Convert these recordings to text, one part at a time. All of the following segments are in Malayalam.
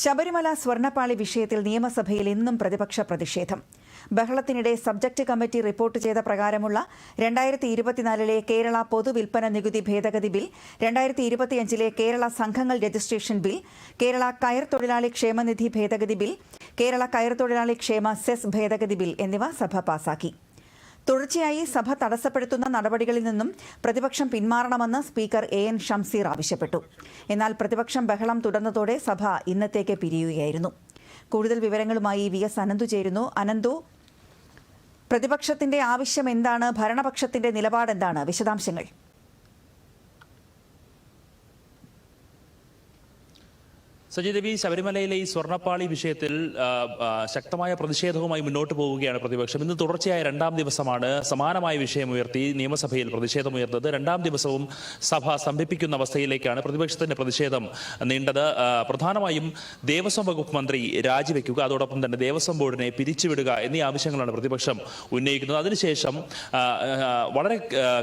ശബരിമല സ്വർണപ്പാളി വിഷയത്തിൽ നിയമസഭയിൽ ഇന്നും പ്രതിപക്ഷ പ്രതിഷേധം. ബഹളത്തിനിടെ സബ്ജക്ട് കമ്മിറ്റി റിപ്പോർട്ട് ചെയ്ത പ്രകാരമുള്ള രണ്ടായിരത്തി ഇരുപത്തിനാലിലെ കേരള പൊതുവിൽപ്പന നികുതി ഭേദഗതി ബിൽ രണ്ടായിരത്തി ഇരുപത്തിയഞ്ചിലെ കേരള സംഘങ്ങൾ രജിസ്ട്രേഷൻ ബിൽ കേരള കയർ തൊഴിലാളി ക്ഷേമനിധി ഭേദഗതി ബിൽ കേരള കയർ തൊഴിലാളി ക്ഷേമ സെസ് ഭേദഗതി ബിൽ എന്നിവ സഭ പാസാക്കി. തുടർച്ചയായി സഭ തടസ്സപ്പെടുത്തുന്ന നടപടികളിൽ നിന്നും പ്രതിപക്ഷം പിന്മാറണമെന്ന് സ്പീക്കർ എ എൻ ഷംസീർ ആവശ്യപ്പെട്ടു. എന്നാൽ പ്രതിപക്ഷം ബഹളം തുടർന്നതോടെ സഭ ഇന്നത്തേക്ക് പിരിയുകയായിരുന്നു. കൂടുതൽ വിവരങ്ങളുമായി വി എസ് അനന്തു ചേരുന്നു. അനന്തു പ്രതിപക്ഷത്തിന്റെ ആവശ്യം എന്താണ്? ഭരണപക്ഷത്തിന്റെ നിലപാട് എന്താണ് വിശദാംശങ്ങൾ. സജയ് ദേവി ശബരിമലയിലെ ഈ സ്വർണപ്പാളി വിഷയത്തിൽ ശക്തമായ പ്രതിഷേധവുമായി മുന്നോട്ട് പോവുകയാണ് പ്രതിപക്ഷം. ഇന്ന് തുടർച്ചയായ രണ്ടാം ദിവസമാണ് സമാനമായ വിഷയമുയർത്തി നിയമസഭയിൽ പ്രതിഷേധമുയർന്നത് രണ്ടാം ദിവസവും സഭ സ്തംഭിപ്പിക്കുന്ന അവസ്ഥയിലേക്കാണ് പ്രതിപക്ഷത്തിന്റെ പ്രതിഷേധം നീണ്ടത്. പ്രധാനമായും ദേവസ്വം വകുപ്പ് മന്ത്രി രാജിവെക്കുക അതോടൊപ്പം തന്നെ ദേവസ്വം ബോർഡിനെ പിരിച്ചുവിടുക എന്നീ ആവശ്യങ്ങളാണ് പ്രതിപക്ഷം ഉന്നയിക്കുന്നത്. അതിനുശേഷം വളരെ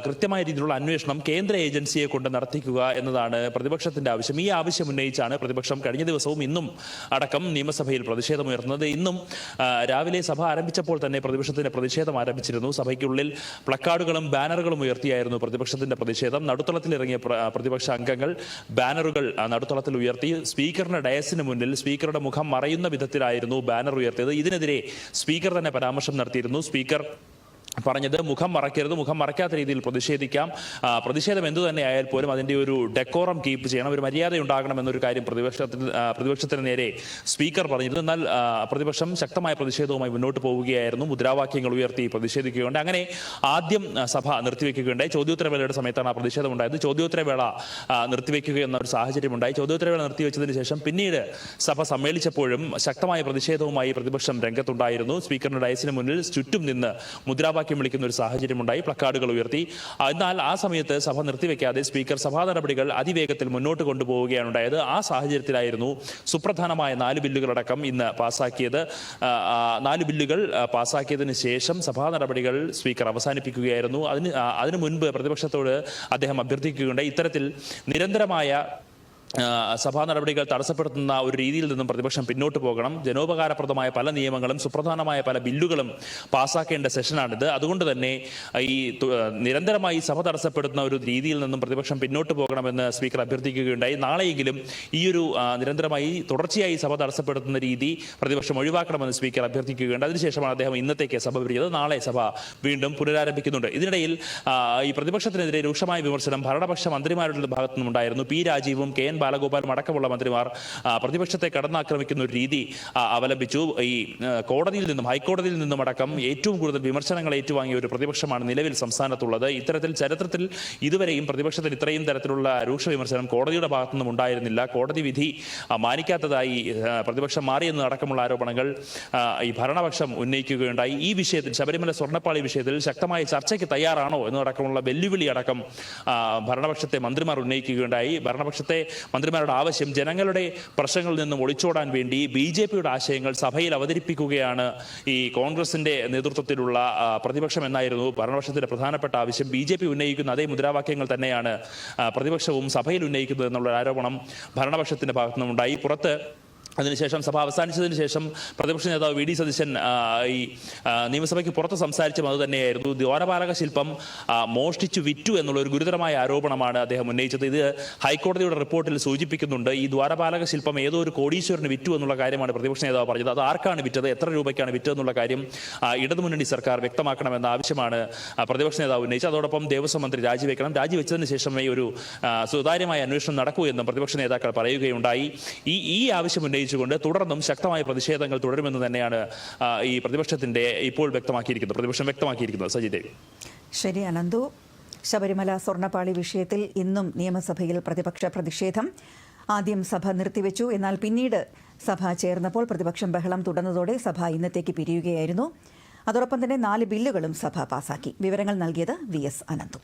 കൃത്യമായ രീതിയിലുള്ള അന്വേഷണം കേന്ദ്ര ഏജൻസിയെ കൊണ്ട് നടത്തിക്കുക എന്നതാണ് പ്രതിപക്ഷത്തിന്റെ ആവശ്യം. ഈ ആവശ്യം ഉന്നയിച്ചാണ് പ്രതിപക്ഷം കഴിഞ്ഞ ദിവസവും ഇന്നും അടക്കം നിയമസഭയിൽ പ്രതിഷേധമുയർന്നത്. ഇന്നും രാവിലെ സഭ ആരംഭിച്ചപ്പോൾ തന്നെ പ്രതിപക്ഷത്തിന്റെ പ്രതിഷേധം ആരംഭിച്ചിരുന്നു. സഭയ്ക്കുള്ളിൽ പ്ലക്കാർഡുകളും ബാനറുകളും ഉയർത്തിയായിരുന്നു പ്രതിപക്ഷത്തിന്റെ പ്രതിഷേധം. നടുത്തളത്തിൽ ഇറങ്ങിയ പ്രതിപക്ഷ അംഗങ്ങൾ ബാനറുകൾ നടുത്തളത്തിൽ ഉയർത്തി. സ്പീക്കറിന്റെ ഡയസിന് മുന്നിൽ സ്പീക്കറുടെ മുഖം മറയുന്ന വിധത്തിലായിരുന്നു ബാനർ ഉയർത്തിയത്. ഇതിനെതിരെ സ്പീക്കർ തന്നെ പരാമർശം നടത്തിയിരുന്നു. സ്പീക്കർ പറഞ്ഞത് മുഖം മറക്കരുത് മുഖം മറക്കാത്ത രീതിയിൽ പ്രതിഷേധിക്കാം. പ്രതിഷേധം എന്തു തന്നെ ആയാൽ പോലും അതിന്റെ ഒരു ഡെക്കോറം കീപ്പ് ചെയ്യണം. ഒരു മര്യാദ ഉണ്ടാകണം എന്നൊരു കാര്യം പ്രതിപക്ഷത്തിന് പ്രതിപക്ഷത്തിന് നേരെ സ്പീക്കർ പറഞ്ഞിരുന്നു എന്നാൽ പ്രതിപക്ഷം ശക്തമായ പ്രതിഷേധവുമായി മുന്നോട്ട് പോവുകയായിരുന്നു. മുദ്രാവാക്യങ്ങൾ ഉയർത്തി പ്രതിഷേധിക്കുകയുണ്ട്. അങ്ങനെ ആദ്യം സഭ നിർത്തിവെക്കുകയുണ്ടായി. ചോദ്യോത്തരവേളയുടെ സമയത്താണ് ആ പ്രതിഷേധം ഉണ്ടായത് ചോദ്യോത്തരവേള നിർത്തിവെക്കുക എന്ന ഒരു സാഹചര്യം ഉണ്ടായി ചോദ്യോത്തരവേള നിർത്തിവെച്ചതിന് ശേഷം പിന്നീട് സഭ സമ്മേളിച്ചപ്പോഴും ശക്തമായ പ്രതിഷേധവുമായി പ്രതിപക്ഷം രംഗത്തുണ്ടായിരുന്നു. സ്പീക്കറിന്റെ ഡയസിന് മുന്നിൽ ചുറ്റും നിന്ന് മുദ്രാവാക്യം വിളിക്കുന്ന ഒരു സാഹചര്യമുണ്ടായി. പ്ലക്കാർഡുകൾ ഉയർത്തി. എന്നാൽ ആ സമയത്ത് സഭ നിർത്തിവെക്കാതെ സ്പീക്കർ സഭാ നടപടികൾ അതിവേഗത്തിൽ മുന്നോട്ട് കൊണ്ടുപോവുകയാണ് ഉണ്ടായത്. ആ സാഹചര്യത്തിലായിരുന്നു സുപ്രധാനമായ നാല് ബില്ലുകളടക്കം ഇന്ന് പാസാക്കിയത്. നാല് ബില്ലുകൾ പാസാക്കിയതിന് ശേഷം സഭാ നടപടികൾ സ്പീക്കർ അവസാനിപ്പിക്കുകയായിരുന്നു. അതിന് അതിനു മുൻപ് പ്രതിപക്ഷത്തോട് അദ്ദേഹം അഭ്യർത്ഥിക്കുകയുണ്ടായി. ഇത്തരത്തിൽ നിരന്തരമായ സഭാ നടപടികൾ തടസ്സപ്പെടുത്തുന്ന ഒരു രീതിയിൽ നിന്നും പ്രതിപക്ഷം പിന്നോട്ട് പോകണം. ജനോപകാരപ്രദമായ പല നിയമങ്ങളും സുപ്രധാനമായ പല ബില്ലുകളും പാസ്സാക്കേണ്ട സെഷനാണിത്. അതുകൊണ്ട് തന്നെ ഈ നിരന്തരമായി സഭ തടസ്സപ്പെടുത്തുന്ന ഒരു രീതിയിൽ നിന്നും പ്രതിപക്ഷം പിന്നോട്ട് പോകണമെന്ന് സ്പീക്കർ അഭ്യർത്ഥിക്കുകയുണ്ടായി. നാളെയെങ്കിലും ഈ ഒരു നിരന്തരമായി തുടർച്ചയായി സഭ തടസ്സപ്പെടുത്തുന്ന രീതി പ്രതിപക്ഷം ഒഴിവാക്കണമെന്ന് സ്പീക്കർ അഭ്യർത്ഥിക്കുകയുണ്ട്. അതിനുശേഷമാണ് അദ്ദേഹം ഇന്നത്തേക്ക് സഭ പിരിച്ചത് നാളെ സഭ വീണ്ടും പുനരാരംഭിക്കുന്നുണ്ട്. ഇതിനിടയിൽ ഈ പ്രതിപക്ഷത്തിനെതിരെ രൂക്ഷമായ വിമർശനം ഭരണപക്ഷ മന്ത്രിമാരുടെ ഭാഗത്തു നിന്നുണ്ടായിരുന്നു പി രാജീവും കെ എൻ ബാലഗോപാലും അടക്കമുള്ള മന്ത്രിമാർ പ്രതിപക്ഷത്തെ കടന്നാക്രമിക്കുന്ന ഒരു രീതി അവലംബിച്ചു. ഈ കോടതിയിൽ നിന്നും ഹൈക്കോടതിയിൽ നിന്നും അടക്കം ഏറ്റവും കൂടുതൽ വിമർശനങ്ങൾ ഏറ്റുവാങ്ങിയ ഒരു പ്രതിപക്ഷമാണ് നിലവിൽ സംസ്ഥാനത്തുള്ളത്. ഇത്തരത്തിൽ ചരിത്രത്തിൽ ഇതുവരെയും പ്രതിപക്ഷത്തിന് ഇത്രയും തരത്തിലുള്ള രൂക്ഷ വിമർശനം കോടതിയുടെ ഭാഗത്തുനിന്നും ഉണ്ടായിരുന്നില്ല. കോടതി വിധി മാനിക്കാത്തതായി പ്രതിപക്ഷം മാറിയെന്ന് അടക്കമുള്ള ആരോപണങ്ങൾ ഈ ഭരണപക്ഷം ഉന്നയിക്കുകയുണ്ടായി. ഈ വിഷയത്തിൽ ശബരിമല സ്വർണപ്പാളി വിഷയത്തിൽ ശക്തമായ ചർച്ചയ്ക്ക് തയ്യാറാണോ എന്നടക്കമുള്ള വെല്ലുവിളി അടക്കം ഭരണപക്ഷത്തെ മന്ത്രിമാർ ഉന്നയിക്കുകയുണ്ടായി. ഭരണപക്ഷത്തെ മന്ത്രിമാരുടെ ആവശ്യം ജനങ്ങളുടെ പ്രശ്നങ്ങളിൽ നിന്നും ഒളിച്ചോടാൻ വേണ്ടി ബി ജെ പിയുടെ ആശയങ്ങൾ സഭയിൽ അവതരിപ്പിക്കുകയാണ് ഈ കോൺഗ്രസിന്റെ നേതൃത്വത്തിലുള്ള പ്രതിപക്ഷം എന്നായിരുന്നു ഭരണപക്ഷത്തിന്റെ പ്രധാനപ്പെട്ട ആവശ്യം. ബി ജെ പി ഉന്നയിക്കുന്ന അതേ മുദ്രാവാക്യങ്ങൾ തന്നെയാണ് പ്രതിപക്ഷവും സഭയിൽ ഉന്നയിക്കുന്നത് എന്നുള്ള ആരോപണം ഭരണപക്ഷത്തിന്റെ ഭാഗത്തുനിന്നുണ്ടായി പുറത്ത് അതിനുശേഷം സഭ അവസാനിച്ചതിന് ശേഷം പ്രതിപക്ഷ നേതാവ് വി ഡി സതീശൻ ഈ നിയമസഭയ്ക്ക് പുറത്ത് സംസാരിച്ചും അതുതന്നെയായിരുന്നു ദ്വാരപാലക ശില്പം മോഷ്ടിച്ചു വിറ്റു എന്നുള്ള ഒരു ഗുരുതരമായ ആരോപണമാണ് അദ്ദേഹം ഉന്നയിച്ചത്. ഇത് ഹൈക്കോടതിയുടെ റിപ്പോർട്ടിൽ സൂചിപ്പിക്കുന്നുണ്ട് ഈ ദ്വാരപാലക ശില്പം ഏതോ ഒരു കോടീശ്വരന് വിറ്റു എന്നുള്ള കാര്യമാണ് പ്രതിപക്ഷ നേതാവ് പറഞ്ഞത്. അത് ആർക്കാണ് വിറ്റത് എത്ര രൂപയ്ക്കാണ് വിറ്റത് എന്നുള്ള കാര്യം ഇടതുമുന്നണി സർക്കാർ വ്യക്തമാക്കണമെന്ന ആവശ്യമാണ് പ്രതിപക്ഷ നേതാവ് ഉന്നയിച്ചത്. അതോടൊപ്പം ദേവസ്വം മന്ത്രി രാജിവെക്കണം. രാജിവെച്ചതിന് ശേഷമേ ഒരു സുതാര്യമായ അന്വേഷണം നടക്കൂ എന്നും പ്രതിപക്ഷ നേതാക്കൾ പറയുകയുണ്ടായി. ഈ ഈ ആവശ്യം ഉന്നയിച്ചുകൊണ്ട് തുടർന്നും ശക്തമായ പ്രതിഷേധങ്ങൾ തുടരുമെന്ന് തന്നെയാണ് ഈ പ്രതിപക്ഷത്തിന്റെ ഇപ്പോൾ വ്യക്തമാക്കിയിരിക്കുന്നത് പ്രതിപക്ഷം വ്യക്തമാക്കിയിരിക്കുന്നത്. സജി ദേവി. ശരി അനന്തു. ശബരിമല സ്വർണപ്പാളി വിഷയത്തിൽ ഇന്നും നിയമസഭയിൽ പ്രതിപക്ഷ പ്രതിഷേധം. ആദ്യം സഭ നിർത്തിവെച്ചു എന്നാൽ പിന്നീട് സഭ ചേർന്നപ്പോൾ പ്രതിപക്ഷം ബഹളം തുടർന്നതോടെ സഭ ഇന്നത്തേക്ക് പിരിയുകയായിരുന്നു. അതോടൊപ്പം തന്നെ നാല് ബില്ലുകളും സഭ പാസാക്കി. വിവരങ്ങൾ നൽകിയത് വി എസ് അനന്തു.